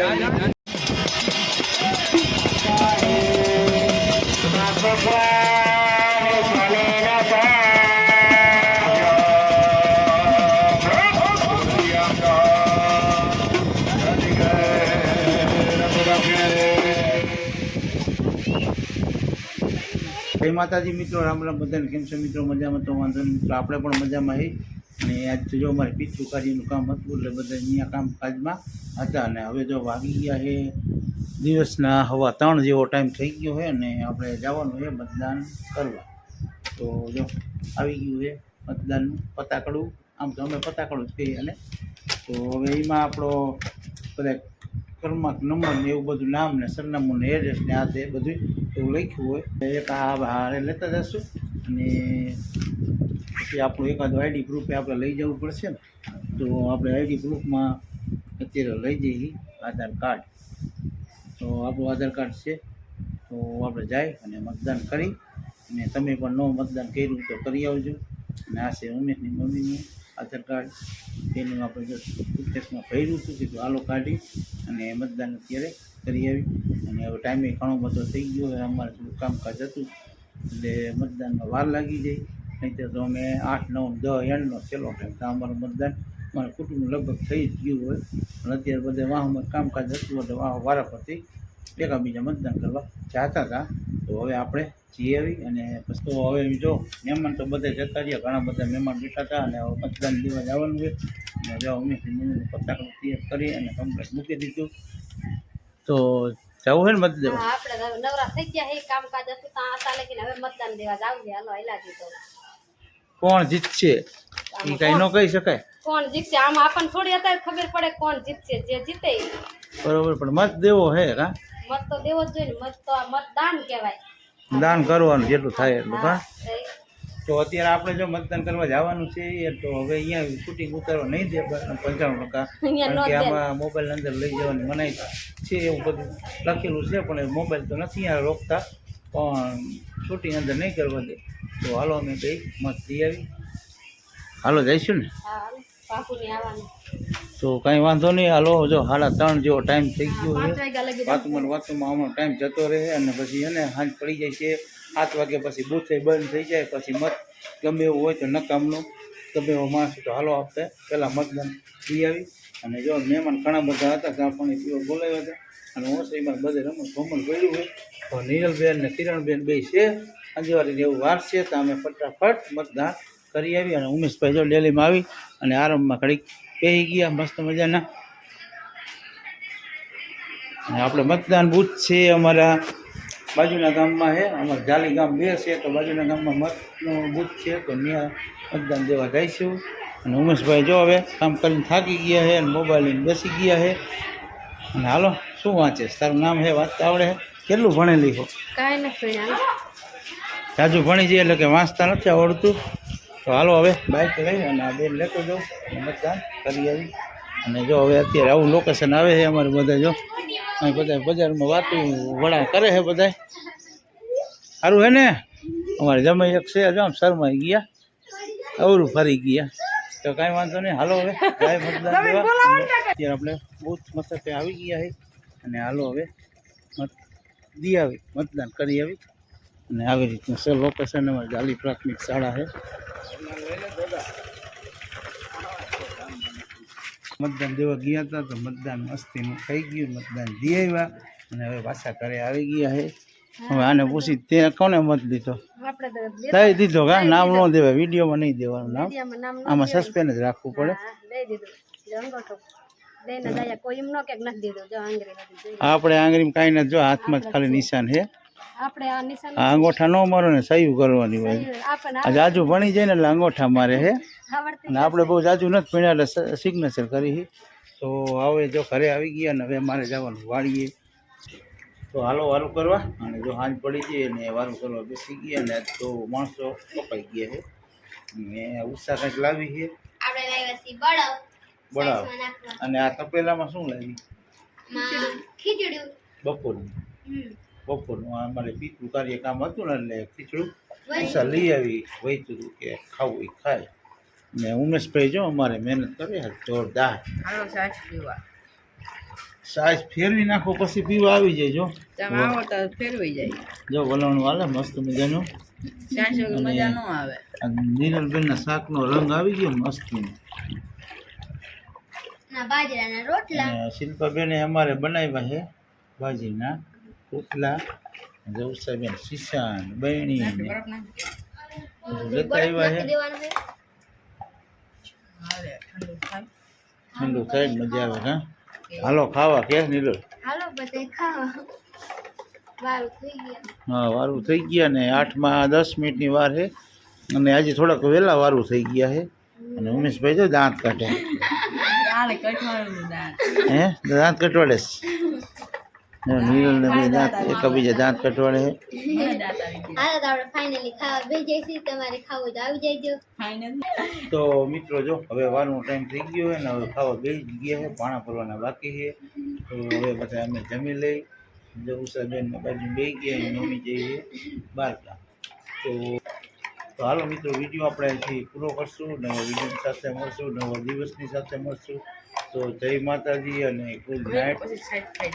જય માતાજી, મિત્રો, રામ રામ, બધાને કેમ છે? મિત્રો, મજામાં તો વાંધો નહીં. મિત્રો, આપણે પણ મજામાં હી અને આજ જો અમારે પીઠું કાર્યનું કામ હતું એટલે બધા અહીંયા કામકાજમાં હતા અને હવે જો વાગી ગયા છે, દિવસના હવા ત્રણ જેવો ટાઈમ થઈ ગયો છે અને આપણે જવાનું છે મતદાન કરવા. તો જો આવી ગયું છે મતદાનનું પતાકડું. આમ તો અમે પતાકડું જ કહીએ અને તો હવે એમાં આપણો બધા ક્રમાંક, નંબર ને એવું બધું, નામ ને સરનામું ને એડ્રેસ ને આ તે બધું એવું લખ્યું હોય. એક આ હારે લેતા જશું અને પછી આપણું એકાદ આઈડી પ્રૂફે આપણે લઈ જવું પડશે ને. તો આપણે આઈડી પ્રૂફમાં અત્યારે લઈ જઈએ આધાર કાર્ડ. તો આપણું આધાર કાર્ડ છે. તો આપણે જાય અને મતદાન કરી અને તમે પણ ન મતદાન કર્યું તો કરી આવજો. અને આ છે ઉમેશની મમ્મીનું આધાર કાર્ડ તેનું આપણે સુટકેસમાં ભર્યું હતું કીધું આલો કાઢી અને મતદાન અત્યારે કરી આવી. અને હવે ટાઈમે ઘણો બધો થઈ ગયો. હવે અમારે થોડું કામકાજ હતું. એટલે મતદાનમાં વાર લાગી જાય. નહીં તો અમે આઠ, નવ, દસ એંડનો છેલ્લો ટાઈમ તો અમારું મતદાન મારા કુટુંબ લગભગ થઈ જ ગયું હોય. અને અત્યારે બધા વાહમાં કામકાજ હતું એટલે વાહ વારા પરથી એકાબીજા મતદાન કરવા ચાહતા હતા. તો હવે આપણે જઈ આવી અને પછી તો હવે જો મહેમાન તો બધા જતા રહ્યા ઘણા બધા મહેમાન બેઠા હતા અને હવે મતદાન દેવા જવાનું હોય અને જો અમે મમ્મીને પતાકડું તૈયાર કરી અને કમ્પ્લેટ મૂકી દીધું. તો જવું હોય ને મત દેવા? આપણે નવરા થઈ ગયા છે કામકાજ હતું ત્યાં હતા લેકિન હવે મતદાન દેવા જાવ છે. હાલો હેલા જીતો કોણ જીતશે? એ કઈ ન કહી શકાય. કોણ જીતશે? આમ આપણને થોડી અત્યારે ખબર પડે કોણ જીતશે જે જીતે બરોબર પણ મત દેવો હે કા? મત તો દેવો જ જોઈએ મત તો આ મતદાન કહેવાય. દાન કરવાનું જેટલું થાય એટલું હા, તો અત્યારે આપણે જો મતદાન કરવા જવાનું છે એ તો હવે અહીંયા શૂટિંગ ઉતારવા નહીં દે પંચાણું ટકા. કારણ કે આમાં મોબાઈલ અંદર લઈ જવાની મનાઈ છે એવું બધું લખેલું છે પણ મોબાઈલ તો નથી અહીંયા રોકતા. પણ શૂટિંગ અંદર નહીં કરવા દે. તો હાલો અમે કંઈક મત લઈ આવી. હાલો જઈશું ને? તો કાંઈ વાંધો નહીં હાલો જો સાડા ત્રણ જેવો ટાઈમ થઈ ગયો છે. વાતમાં વાતમાં આમાં ટાઈમ જતો રહે અને પછી એને હાંજ પડી જાય છે. સાત વાગે પછી બુથે બંધ થઈ જાય પછી મત ગમે એવું હોય તો નકામનું ગમે એવો માણસ તો હાલો આપણે પહેલાં મતદાન પી આવી. અને જો મહેમાન ઘણા બધા હતા ત્યાં પણ પીવા બોલાવ્યા હતા. અને ઓસરીમાં બધે રમણ ભમણ કર્યું હોય તો નીરલબેન ને કિરણબેન બે છે. અંજવારીને એવું વાર છે તો અમે ફટાફટ મતદાન કરી આવી અને ઉમેશભાઈ જો ડેલીમાં આવી અને આરામમાં ઘડીક પહેરી ગયા મસ્ત મજાના. અને આપણે મતદાન બૂથ છે અમારા બાજુના ગામમાં છે અમારા જાલી ગામ બે છે તો બાજુના ગામમાં મતનો બૂથ છે તો ત્યાં મતદાન દેવા જઈશું. અને ઉમેશભાઈ જો હવે કામ કરીને થાકી ગયા છે અને મોબાઈલ લઈને બેસી ગયા છે અને હાલો શું વાંચે તારું નામ છે વાંચતા આવડે કેટલું ભણેલી હો? કાંઈ નથી જાજુ ભણી જઈએ એટલે કે વાંચતા નથી આવડતું. તો હાલો હવે. બાઇક લઈ અને આ બેન લેતો જાઉં. મતદાન કરી આવી. અને જો હવે અત્યારે આવું લોકેશન આવે છે અમારે બધા જો. અહીં બધા બજારમાં વાતું વડા કરે છે બધા સારું હે ને? અમારે જમાઈ એક છે જો આમ શરમાઈ ગયા. અવરું ફરી ગયા. તો કાંઈ વાંધો નહીં. હાલો હવે. કાંઈ મતદાન દેવા અત્યારે આપણે બૂથ મથકે આવી ગયા છે. અને હાલો હવે મત દી આવી. મતદાન કરી આવી. અને આવી રીતનું છે લોકેશન અમારી જાલી પ્રાથમિક શાળા છે. મતદાન દેવા ગયા હતા તો મતદાન મસ્તીનું થઈ ગયું મતદાન દઈ આવ્યા અને હવે પાછા ઘરે આવી ગયા છે. હવે આને પૂછી તે કોને મત દીધો? બે- દઈ દીધો કા? નામ ન દેવાય વિડીયોમાં નહીં દેવાનું નામ. ન આમાં. સસ્પેન્ડ જ રાખવું પડે. હા, ન આપણે આંગળીમાં કાંઈ નથી. જો હાથમાં જ ખાલી નિશાન છે. આપણે આ નિશાન આ અંગોઠા ન મારો ને સહી કરવાની હોય. આ જાજુ ભણી જાય ને એટલે અંગોઠા મારે હે. અને આપણે બહુ જાજુ નથી ભણ્યા એટલે સિગ્નેચર કરી છે. તો હવે જો ઘરે આવી ગયા ને હવે મારે જવાનું વાળીએ. તો હાલો વારું કરવા. અને જો હાંજ પડી જઈએ ને વારું કરવા બેસી ગયા ને તો માણસો કપાઈ ગયા છે ને ઉત્સાહ કંઈક લાવી છે આપણે લાવ્યા છીએ બળવ બરાબર અને આ તપેલામાં શું લાવી? બપોર બપોરનું. બપોરનું આ અમારે પીતું કાર્ય કામ હતું ને એટલે ખીચડું પૈસા લઈ આવી વહીતું હતું કે ખાવું એ ખાય. ને ઉમેશભાઈ જો અમારે મહેનત કરી જોરદાર. હાલો સાચ પીવા. સાઈઝ ફેરવી નાખો પછી પીવા આવી જાય જો. ફેરવાઈ જાય. જો વલણું હાલે મસ્ત મજાનું. મજા ન રંગ આવી ગયો બાજરાના શિલ્પાબેને અમારે બનાવ્યા છે ભાજીના રોટલા જવસાબેન શિશાન બહેણી જતા આવ્યા છે. ઠંડુ થાય. મજા આવે હા? હાલો ખાવા કે નીરલ હાલો બધે ખાવા. વારું થઈ ગયા. હા વારું થઈ ગયા ને આઠમાં દસ મિનિટની વાર છે. અને આજે થોડાક વહેલા વારું થઈ ગયા છે. અને ઉમેશભાઈ જો દાંત કાઢે. દાંત. હે? દાંત કટવાડે છે. નીરલ ને બે દાંત એકબીજા દાંત કટવાડે છે. મને દાંત આવી તો ફાઇનલી ખાવા બે જઈશું. તમારે ખાવું તો આવી જજો. ફાઇનલ તો મિત્રો જો હવે વારનો ટાઈમ થઈ ગયો છે ને હવે ખાવા બે ગયા છે પાણા ભરવાના બાકી છે. તો હવે બધા અમે જમી લઈ. જવુસાબેન બાજુ બે ગયા અને મમ્મી જઈએ બાર ગામ તો તો હાલો મિત્રો વીડિયો આપણે અહીંથી પૂરો કરશું નવા વીડિયો સાથે મળશું નવા દિવસની સાથે મળશું. તો જય માતાજી અને ગુડ નાઇટ પછી સાઈડ થઈ